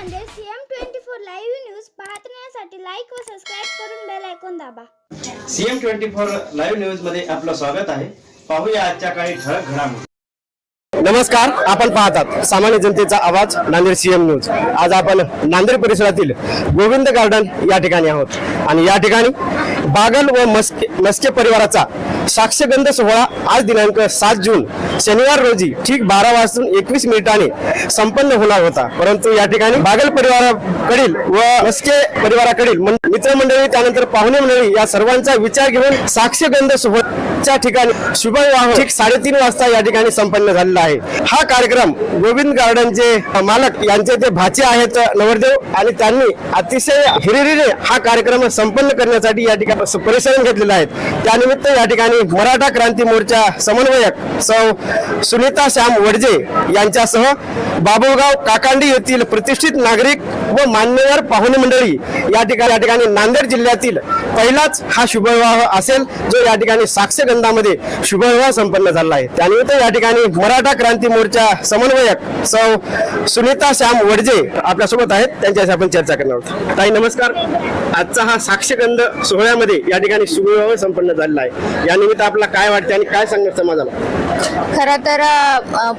CM twenty four live news पाहण्यासाठी like व subscribe करून बेल ऐकून दाबा. सीएम ट्वेंटी फोर लाईव्ह न्यूजमध्ये आपलं स्वागत आहे. पाहूया आजच्या काही ठळक घडामोडी. नमस्कार आपण पाहतात सामान्य जनतेचा आवाज नांदेड सीएम न्यूज. आज आपण नांदेड परिसरातील गोविंद गार्डन या ठिकाणी आहोत. आणि या ठिकाणी बागल व मस्के मस्के परिवाराचा साक्षगंध सोहळा आज दिनांक सात जून शनिवार रोजी ठीक बारा वाजून एकवीस मिनिटाने संपन्न होणार होता. परंतु या ठिकाणी बागल परिवाराकडील व मस्के परिवाराकडील मित्रमंडळी त्यानंतर पाहुणे मंडळी या सर्वांचा विचार घेऊन साक्षगंध सोहळ्याच्या ठिकाणी शुभविवाह ठीक साडेतीन वाजता या ठिकाणी संपन्न झालेला आहे. हा कार्यक्रम गोविंद गार्डनचे मालक यांचे ते भाचे आहेत नवरदेव आणि त्यांनी अतिशय हिरिरीने हा कार्यक्रम संपन्न करण्यासाठी या ठिकाणी परिश्रम घेतलेला आहे. त्यानिमित्त या ठिकाणी मराठा क्रांती मोर्चा समन्वयक सौ सुनीता श्याम वडजे यांच्यासह बाबुळगाव काकांडी येथील प्रतिष्ठित नागरिक व मान्यवर पाहुणे मंडळी या ठिकाणी या ठिकाणी नांदेड जिल्ह्यातील पहिलाच हा शुभविवाह असेल जो या ठिकाणी साक्षगंधामध्ये शुभविवाह संपन्न झाला आहे. त्यानिमित्त या ठिकाणी मराठा क्रांती मोर्चा समन्वयक सौ सुनीता श्याम वडजे आपल्यासोबत आहेत. त्यांच्याशी आपण चर्चा करणार आहोत. ताई नमस्कार. आजचा हा साक्षगंध सोहळ्यामध्ये या ठिकाणी शुभविवाह संपन्न झालेला आहे. यानिमित्त आपला काय वाटते आणि काय सांगणार समाजाला? खरं तर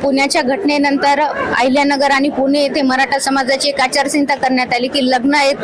पुण्याच्या घटनेनंतर अहिल्यानगर आणि पुणे येथे मराठा समाजाची एक आचारसंहिता करण्यात आली की लग्न एक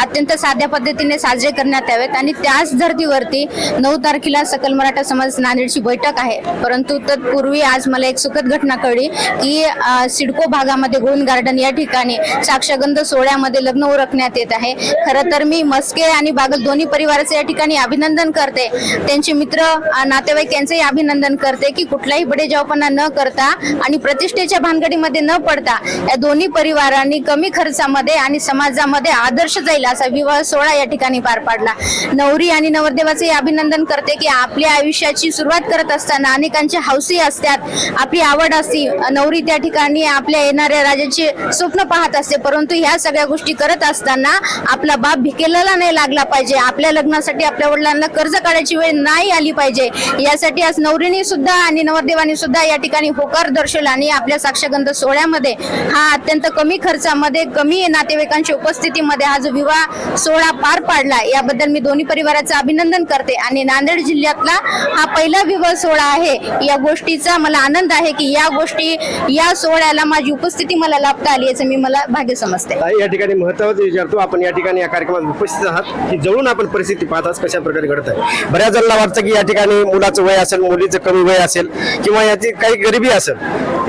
अत्यंत साध्या पद्धतीने साजरे करण्यात यावेत आणि त्याच धर्तीवरती नऊ तारखेला सकल मराठा समाज नांदेडची बैठक आहे. परंतु तत्पूर्वी आज मला एक सुखद घटना कळली की सिडको भागामध्ये गोविंद गार्डन या ठिकाणी साक्षगंध सोहळ्यामध्ये लग्न ओळखण्यात येत आहे. खरं तर मी मस्के आणि बागल दोन्ही परिवाराचे या ठिकाणी अभिनंदन करते. त्यांचे मित्र नातेवाईक यांचेही अभिनंदन करते की कुठल्याही कुठलाही बडेजावपणा न करता आणि प्रतिष्ठेच्या भानगडीमध्ये न पडता या दोन्ही परिवारांनी कमी खर्चामध्ये आणि समाजामध्ये आदर्श जाईल असा विवाह सोहळा या ठिकाणी पार पाडला. नवरी आणि नवरदेवाचे अभिनंदन करते की आपल्या आयुष्याची सुरुवात करत असताना अनेकांच्या हौसी असतात. आपली आवड असती. नवरी त्या ठिकाणी आपल्या येणाऱ्या राजाचे स्वप्न पाहत असते. परंतु ह्या सगळ्या गोष्टी करत असताना आपला बाप भिकेलेला नाही लागला पाहिजे. आपल्या लग्नासाठी आपल्या वडिलांना कर्ज काढायची वेळ नाही आली पाहिजे. यासाठी आज नवरीने सुद्धा आणि नवरदेवाने सुद्धा या ठिकाणी होकार दर्शवला आणि आपल्या साक्षगंध सोहळ्यामध्ये हा अत्यंत कमी खर्चामध्ये कमी नातेवाईकांच्या उपस्थितीमध्ये हा जो विवाह सोहळा पार पाडला याबद्दल मी दोन्ही परिवाराचं अभिनंदन करते. आणि नांदेड जिल्ह्यातला हा पहिला विवाह सोहळा आहे या गोष्टीचा मला आनंद आहे की या गोष्टी या सोहळ्याला माझी उपस्थिती मला लाभता आली याचं मी मला भाग्य समजते. या ठिकाणी महत्वाचं विचारतो आपण या ठिकाणी या कार्यक्रमात उपस्थित आहात की जवळून आपण परिस्थिती पाहतात कशा प्रकारे घडत आहे बऱ्याच जणांना वाटतं की या ठिकाणी मुलाचं वय असेल मुलीचं कमी वय असेल किंवा याची काही गरिबी असेल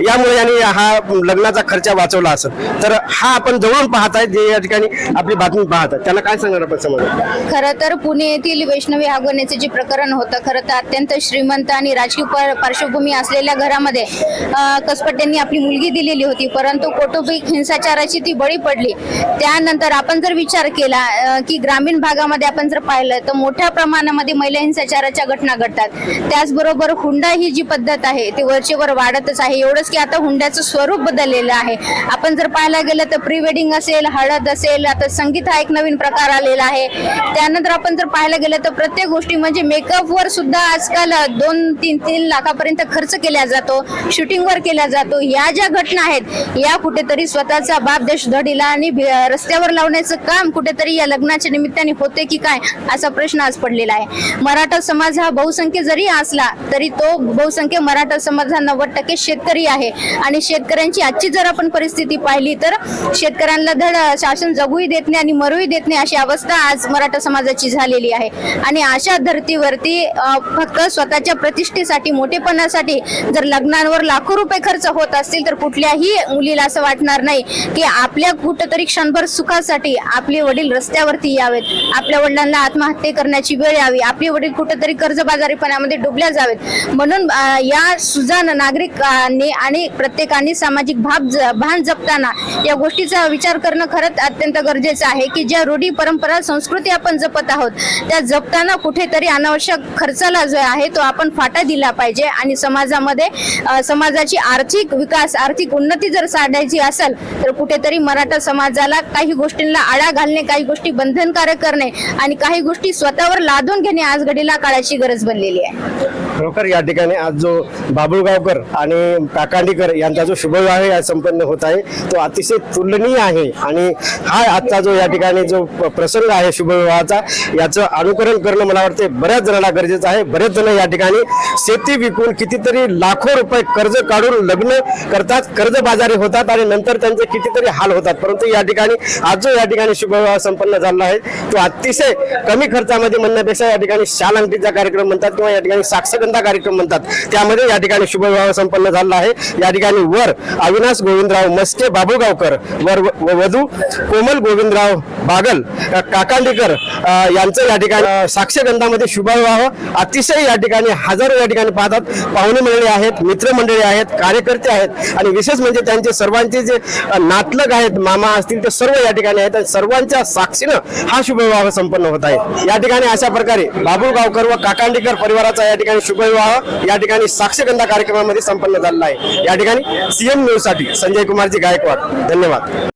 यामुळे यांनी हा लग्नाचा खर्च वाचवला असेल तर हा आपण जवळून आहे जे या ठिकाणी आपली बातमी पाहतात. त्यांना काय सांगणार आपण समज खरं तर पुणे येथील वैष्णवी हागवण्याचे जे प्रकरण होतं खरं तर अत्यंत श्रीमंत आणि राजकीय पार्श्वभूमी असलेल्या घरामध्ये कसपट्ट्यांनी कसपट्यांनी आपली मुलगी दिलेली होती. परंतु कौटुंबिक हिंसाचाराची ती बळी पडली. त्यानंतर आपण जर विचार केला की ग्रामीण भागामध्ये आपण जर पाहिलं तर मोठ्या प्रमाणामध्ये महिला हिंसाचाराच्या घटना घडतात. त्याचबरोबर हुंडा ही जी पद्धत आहे ती वरचेवर वाढतच आहे. एवढंच की आता हुंड्याचं स्वरूप बदललेलं आहे. आपण जर पाहायला गेलं तर प्री वेडिंग असेल हळद असेल आता संगीत हा एक नवीन प्रकार आलेला आहे. त्यानंतर आपण जर पाहायला गेलं तर प्रत्येक गोष्टी म्हणजे मेकअपवर सुद्धा आजकाल दोन तीन तीन लाखापर्यंत खर्च केला जातो शूटिंगवर केला जातो. या ज्या घटना आहेत या कुठेतरी स्वतःचा बाप देश धडीला आणि रस्त्यावर लावण्याचं काम कुठेतरी या लग्नाच्या निमित्ताने होते की काय असा प्रश्न आज पडलेला आहे. मराठा समाज हा बहुसंख्य जरी असला तरी तो बहुसंख्य मराठा समाज हा नव्वद टक्के शेतकरी आहे. आणि शेतकऱ्यांची आजची जर आपण परिस्थिती पाहिली तर शेतकऱ्यांना धड शासन जगूही देत नाही आणि मरूही देत नाही अशी अवस्था आज मराठा समाजाची झालेली आहे. आणि अशा धर्तीवरती फक्त स्वतःच्या प्रतिष्ठेसाठी मोठेपणासाठी जर लग्नांवर लाखो रुपये खर्च होत असतील तर कुठल्याही मुलीला असं वाटणार नाही की आपल्या कुठंतरी क्षणभर सुखासाठी आपले वडील रस्त्यावरती यावेत. आपल्या वडिलांना आत्महत्या करण्याची वेळ यावी. आपले वडील कुठंतरी कर्जबाजारीपणामध्ये डुबल्या जावेत. म्हणून या सुजान नागरिकांनी आणि प्रत्येकाने सामाजिक भाव ज- भान जपताना या गोष्टीचा विचार करणं खरंच अत्यंत गरजेचं आहे की ज्या रूढी परंपरा संस्कृती आपण जपत आहोत त्या जपताना कुठेतरी अनावश्यक खर्चाला जो आहे तो आपण फाटा दिला पाहिजे आणि समाजामध्ये समाजाची आर्थिक विकास आर्थिक उन्नती जर साधायची असेल तर कुठेतरी मराठा समाजाला काही गोष्टींना आळा घालणे काही गोष्टी बंधनकारक करणे आणि काही गोष्टी स्वतःवर लादून घेणे आज घडीला काळाची गरज बनलेली आहे. खरोखर या ठिकाणी आज जो बाबुळगावकर आणि काकांडीकर यांचा जो शुभविवाह या संपन्न होत आहे तो अतिशय तुलनीय आहे. आणि हा आजचा जो या ठिकाणी जो प्रसंग आहे शुभविवाहाचा याचं अनुकरण करणं मला वाटते बऱ्याच जणांना गरजेचं आहे. बरेच जण या ठिकाणी शेती विकून कितीतरी लाखो रुपये कर्ज काढून लग्न करतात कर्जबाजारी होतात आणि नंतर त्यांचे कितीतरी हाल होतात. परंतु या ठिकाणी आज जो या ठिकाणी शुभविवाह संपन्न झाला आहे तो अतिशय कमी खर्चामध्ये म्हणण्यापेक्षा या ठिकाणी शाल अंगठीचा कार्यक्रम म्हणतात किंवा या ठिकाणी साक्षगंधा कार्यक्रम म्हणतात. त्यामध्ये या ठिकाणी शुभविवाह संपन्न झाला आहे. या ठिकाणी वर अविनाश गोविंदराव मस्के बाबूगावकर वर व- वधू कोमल गोविंदराव बागल काकांडीकर यांचं या ठिकाणी साक्षगंधामध्ये शुभविवाह अतिशय या ठिकाणी हजारो या ठिकाणी पाहतात. पाहुणे मंडळी आहेत मित्रमंडळी आहेत कार्यकर्ते आहेत आणि विशेष म्हणजे त्यांचे सर्वांचे जे नातलग आहेत मामा असतील ते सर्व या ठिकाणी आहेत आणि सर्वांच्या साक्षीनं हा शुभविवाह संपन्न होत आहे. या ठिकाणी अशा प्रकारे बाबूगावकर व काकांडीकर परिवाराचा या ठिकाणी शुभ शुभविवाह या ठिकाणी साक्षगंधा कार्यक्रमामध्ये संपन्न झालेला आहे. या ठिकाणी सीएम न्यूजसाठी संजय कुमारजी गायकवाड. धन्यवाद.